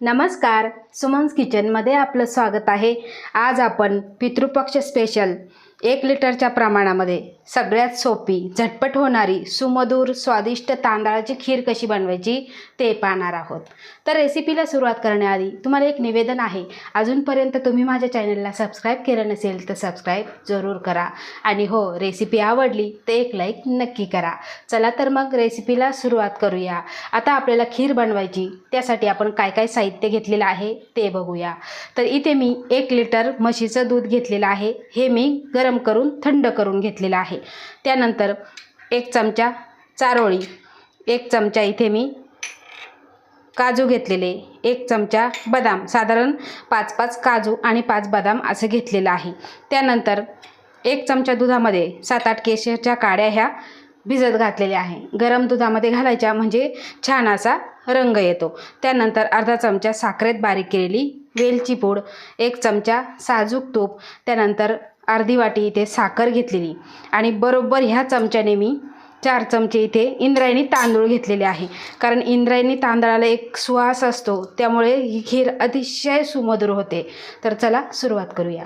नमस्कार सुमन्स किचनमध्ये आपलं स्वागत आहे. आज आपण पितृपक्ष स्पेशल एक लिटरच्या प्रमाणामध्ये. सगळ्यात सोपी झटपट होणारी सुमधूर स्वादिष्ट तांदळाची खीर कशी बनवायची ते पाहणार आहोत. तर रेसिपीला सुरुवात करण्याआधी तुम्हाला एक निवेदन आहे. अजूनपर्यंत तुम्ही माझ्या चॅनलला सबस्क्राईब केलं नसेल तर सबस्क्राईब जरूर करा. आणि हो रेसिपी आवडली तर एक लाईक नक्की करा. चला तर मग रेसिपीला सुरुवात करूया. आता आपल्याला खीर बनवायची त्यासाठी आपण काय काय साहित्य घेतलेलं आहे ते बघूया. तर इथे मी एक लिटर म्हशीचं दूध घेतलेलं आहे. हे मी गरम करून थंड करून घेतलेलं आहे. त्यानंतर एक चमचा चारोळी एक चमचा इथे मी काजू घेतलेले एक चमचा बदाम. साधारण पाच पाच काजू आणि पाच बदाम असं घेतलेलं आहे. त्यानंतर एक चमचा दुधामध्ये सात आठ केशरच्या काड्या ह्या भिजत घातलेल्या आहे. गरम दुधामध्ये घालायच्या म्हणजे छान असा रंग येतो. त्यानंतर अर्धा चमचा साखरेत बारीक केलेली वेलची पूड एक चमचा साजूक तूप त्यानंतर अर्धी वाटी इथे साखर घेतलेली. आणि बरोबर ह्या चमच्याने मी चार चमचे इथे इंद्रायणी तांदूळ घेतलेले आहे. कारण इंद्रायणी तांदळाला एक सुवास असतो त्यामुळे ही खीर अतिशय सुमधुर होते. तर चला सुरुवात करूया.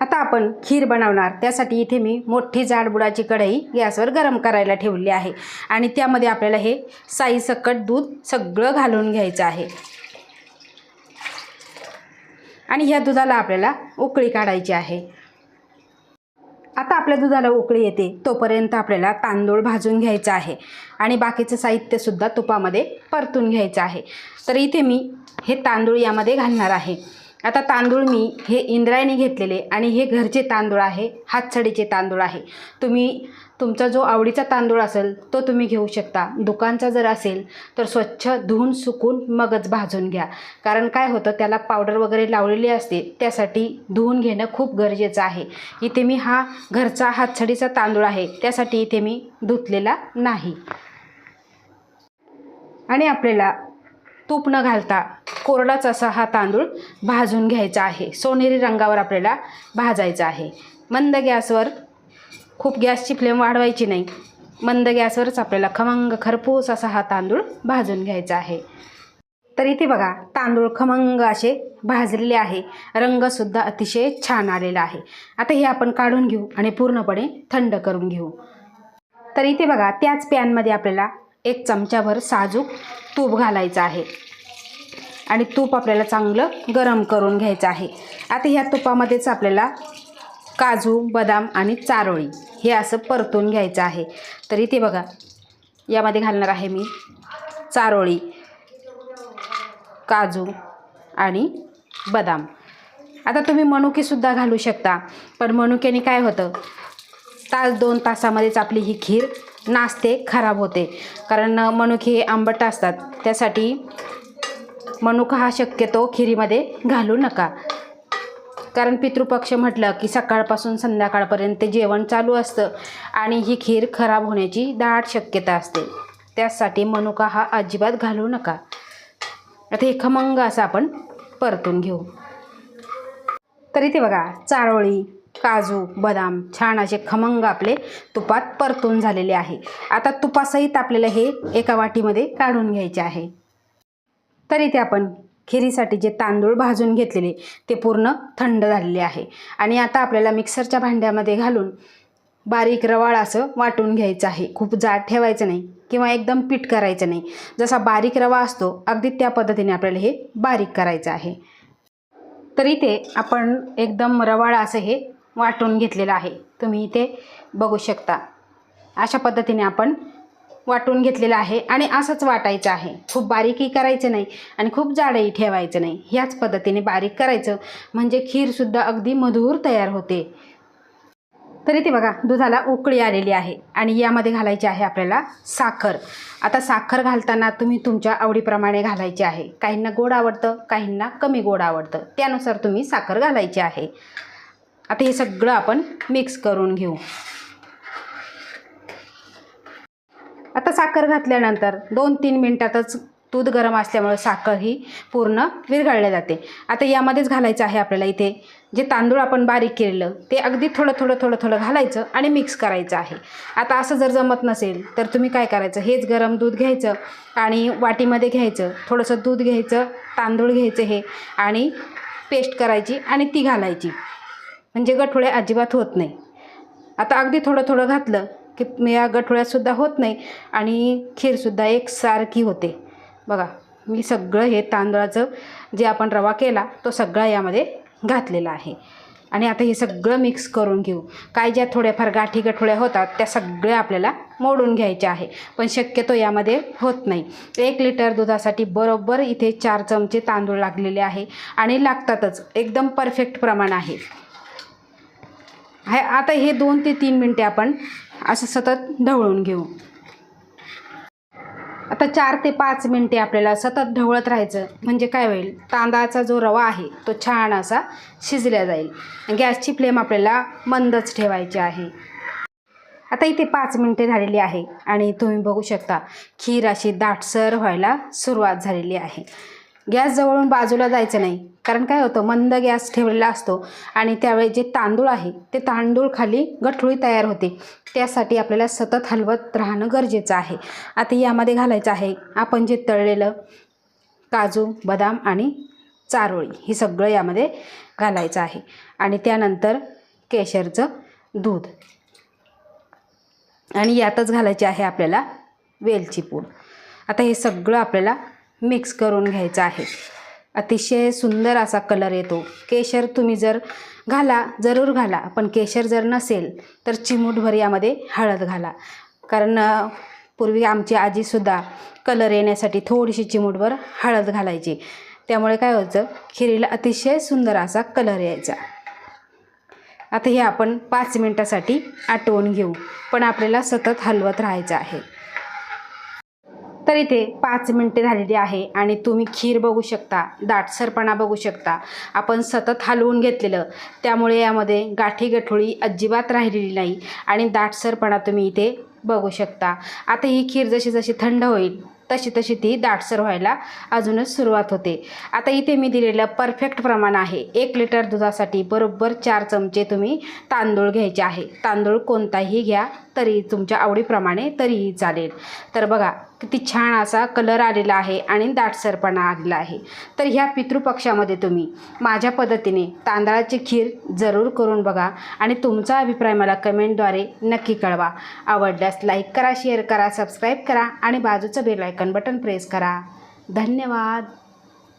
आता आपण खीर बनवणार. त्यासाठी इथे मी मोठी जाडबुडाची कढई गॅसवर गरम करायला ठेवली आहे. आणि त्यामध्ये आपल्याला हे साईसकट दूध सगळं घालून घ्यायचं आहे. आणि ह्या दुधाला आपल्याला उकळी काढायची आहे. आता आपल्या दुधाला उकळी येते तोपर्यंत आपल्याला तांदूळ भाजून घ्यायचा आहे. आणि बाकीचं साहित्यसुद्धा तुपामध्ये परतून घ्यायचं आहे. तर इथे मी हे तांदूळ यामध्ये घालणार आहे. आता तांदूळ मी हे इंद्रायणी घेतलेले आणि हे घरचे तांदूळ आहे हातसडीचे तांदूळ आहे. तुम्ही तुमचा जो आवडीचा तांदूळ असेल तो तुम्ही घेऊ शकता. दुकानचा जर असेल तर स्वच्छ धुवून सुकून मगच भाजून घ्या. कारण काय होतं त्याला पावडर वगैरे लावलेली असते त्यासाठी धुवून घेणं खूप गरजेचं आहे. इथे मी हा घरचा हातछडीचा तांदूळ आहे त्यासाठी इथे मी धुतलेला नाही. आणि आपल्याला तूप न घालता कोरडाच असा हा तांदूळ भाजून घ्यायचा आहे. सोनेरी रंगावर आपल्याला भाजायचा आहे. मंद गॅसवर खूप गॅसची फ्लेम वाढवायची नाही. मंद गॅसवरच आपल्याला खमंग खरपूस असा हा तांदूळ भाजून घ्यायचा आहे. तर इथे बघा तांदूळ खमंग असे भाजलेले आहे. रंगसुद्धा अतिशय छान आलेला आहे. आता हे आपण काढून घेऊ आणि पूर्णपणे थंड करून घेऊ. तर इथे बघा त्याच पॅनमध्ये आपल्याला एक चमचाभर साजूक तूप घालायचं आहे. आणि तूप आपल्याला चांगलं गरम करून घ्यायचं आहे. आता ह्या तुपामध्येच आपल्याला काजू बदाम आणि चारोळी हे असं परतून घ्यायचं आहे. तर इथे बघा यामध्ये घालणार आहे मी चारोळी काजू आणि बदाम. आता तुम्ही मनुकेसुद्धा घालू शकता पण मनुक्याने काय होतं तास दोन तासामध्येच आपली ही खीर नाचते खराब होते. कारण मनुके हे आंबट असतात त्यासाठी मनुका हा शक्यतो खिरीमध्ये घालू नका. कारण पितृपक्ष म्हटलं की सकाळपासून संध्याकाळपर्यंत जेवण चालू असतं आणि ही खीर खराब होण्याची दाट शक्यता असते. त्यासाठी मनुका हा अजिबात घालू नका. आता हे खमंग असं आपण परतून घेऊ. तरी ते बघा चारोळी काजू बदाम छान असे खमंग आपले तुपात परतून झालेले आहे. आता तुपासहित आपल्याला हे एका वाटीमध्ये काढून घ्यायचे आहे. तर इथे आपण खिरीसाठी जे तांदूळ भाजून घेतलेले ते पूर्ण थंड झालेले आहे. आणि आता आपल्याला मिक्सरच्या भांड्यामध्ये घालून बारीक रवाळ असं वाटून घ्यायचं आहे. खूप जाड ठेवायचं नाही किंवा एकदम पीठ करायचं नाही. जसा बारीक रवा असतो अगदी त्या पद्धतीने आपल्याला हे बारीक करायचं आहे. तर इथे आपण एकदम रवाळ असं हे वाटून घेतलेलं आहे. तुम्ही इथे बघू शकता. अशा पद्धतीने आपण वाटून घेतलेलं आहे आणि असंच वाटायचं आहे. खूप बारीकही करायचं नाही आणि खूप जाडही ठेवायचं नाही. ह्याच पद्धतीने बारीक करायचं. म्हणजे खीरसुद्धा अगदी मधुर तयार होते. तर इथे बघा दुधाला उकळी आलेली आहे आणि यामध्ये घालायची आहे आपल्याला साखर. आता साखर घालताना तुम्ही तुमच्या आवडीप्रमाणे घालायची आहे. काहींना गोड आवडतं काहींना कमी गोड आवडतं. त्यानुसार तुम्ही साखर घालायची आहे. आता हे सगळं आपण मिक्स करून घेऊ. आता साखर घातल्यानंतर दोन तीन मिनटातच दूध गरम असल्यामुळं साखर ही पूर्ण विरघळल्या जाते. आता यामध्येच घालायचं आहे आपल्याला इथे जे तांदूळ आपण बारीक केलेलं ते अगदी थोडं थोडं थोडं थोडं घालायचं आणि मिक्स करायचं आहे. आता असं जर जमत नसेल तर तुम्ही काय करायचं? हेच गरम दूध घ्यायचं आणि वाटीमध्ये घ्यायचं. थोडंसं दूध घ्यायचं तांदूळ घ्यायचं हे आणि पेस्ट करायची आणि ती घालायची. म्हणजे गठोळे अजिबात होत नाही. आता अगदी थोडं थोडं घातलं की या गठोळ्यातसुद्धा होत नाही आणि खीरसुद्धा एकसारखी होते. बघा मी सगळं हे तांदळाचं जे आपण रवा केला तो सगळा यामध्ये घातलेला आहे. आणि आता हे सगळं मिक्स करून घेऊ. काय ज्या थोड्याफार गाठी गठोळ्या होतात त्या सगळ्या आपल्याला मोडून घ्यायच्या आहे. पण शक्यतो यामध्ये होत नाही. एक लिटर दुधासाठी बरोबर इथे चार चमचे तांदूळ लागलेले आहे आणि लागतातच. एकदम परफेक्ट प्रमाण आहे. हे आता हे दोन ते तीन मिनटे आपण असं सतत ढवळून घेऊ. आता चार ते पाच मिनटे आपल्याला सतत ढवळत राहायचं म्हणजे काय होईल? तांदळाचा जो रवा आहे तो छान असा शिजला जाईल. गॅसची फ्लेम आपल्याला मंदच ठेवायची आहे. आता इथे पाच मिनटे झालेली आहे आणि तुम्ही बघू शकता खीर अशी दाटसर व्हायला सुरुवात झालेली आहे. गॅस जवळून बाजूला जायचं नाही. कारण काय होतं मंद गॅस ठेवलेला असतो आणि त्यावेळी जे तांदूळ आहे ते तांदूळ खाली गठुळी तयार होते. त्यासाठी आपल्याला सतत हलवत राहणं गरजेचं आहे. आता यामध्ये घालायचं आहे आपण जे तळलेलं काजू बदाम आणि चारोळी हे सगळं यामध्ये घालायचं आहे. आणि त्यानंतर केशरचं दूध. आणि यातच घालायचे आहे आपल्याला वेलची पूड. आता हे सगळं आपल्याला मिक्स करून घ्यायचं आहे. अतिशय सुंदर असा कलर येतो. केशर तुम्ही जर घाला जरूर घाला पण केशर जर नसेल तर चिमूटभर यामध्ये हळद घाला. कारण पूर्वी आमची आजीसुद्धा कलर येण्यासाठी थोडीशी चिमूटभर हळद घालायची. त्यामुळे काय व्हायचं खिरीला अतिशय सुंदर असा कलर यायचा. आता हे आपण पाच मिनटासाठी आटवून घेऊ. पण आपल्याला सतत हलवत राहायचं आहे. तर इथे पाच मिनटे झालेली आहे आणि तुम्ही खीर बघू शकता दाटसरपणा बघू शकता. आपण सतत हलवून घेतलेलं त्यामुळे यामध्ये गाठी गठोळी अजिबात राहिलेली नाही आणि दाटसरपणा तुम्ही इथे बघू शकता. आता ही खीर जशी जशी थंड होईल तशी तशी ती दाटसर व्हायला अजूनच सुरुवात होते. आता इथे मी दिलेलं परफेक्ट प्रमाण आहे. एक लिटर दुधासाठी बरोबर चार चमचे तुम्ही तांदूळ घ्यायचे आहे. तांदूळ कोणताही घ्या तरी तुमच्या आवडीप्रमाणे तरीही चालेल. तर बघा किती छान असा कलर आलेला आहे आणि दाटसरपणा आलेला आहे. तर ह्या पितृपक्षामध्ये तुम्ही माझ्या पद्धतीने तांदळाची खीर जरूर करून बघा आणि तुमचा अभिप्राय मला कमेंटद्वारे नक्की कळवा. आवडल्यास लाईक करा शेअर करा सबस्क्राईब करा आणि बाजूचं बेल आयकन बटन प्रेस करा. धन्यवाद.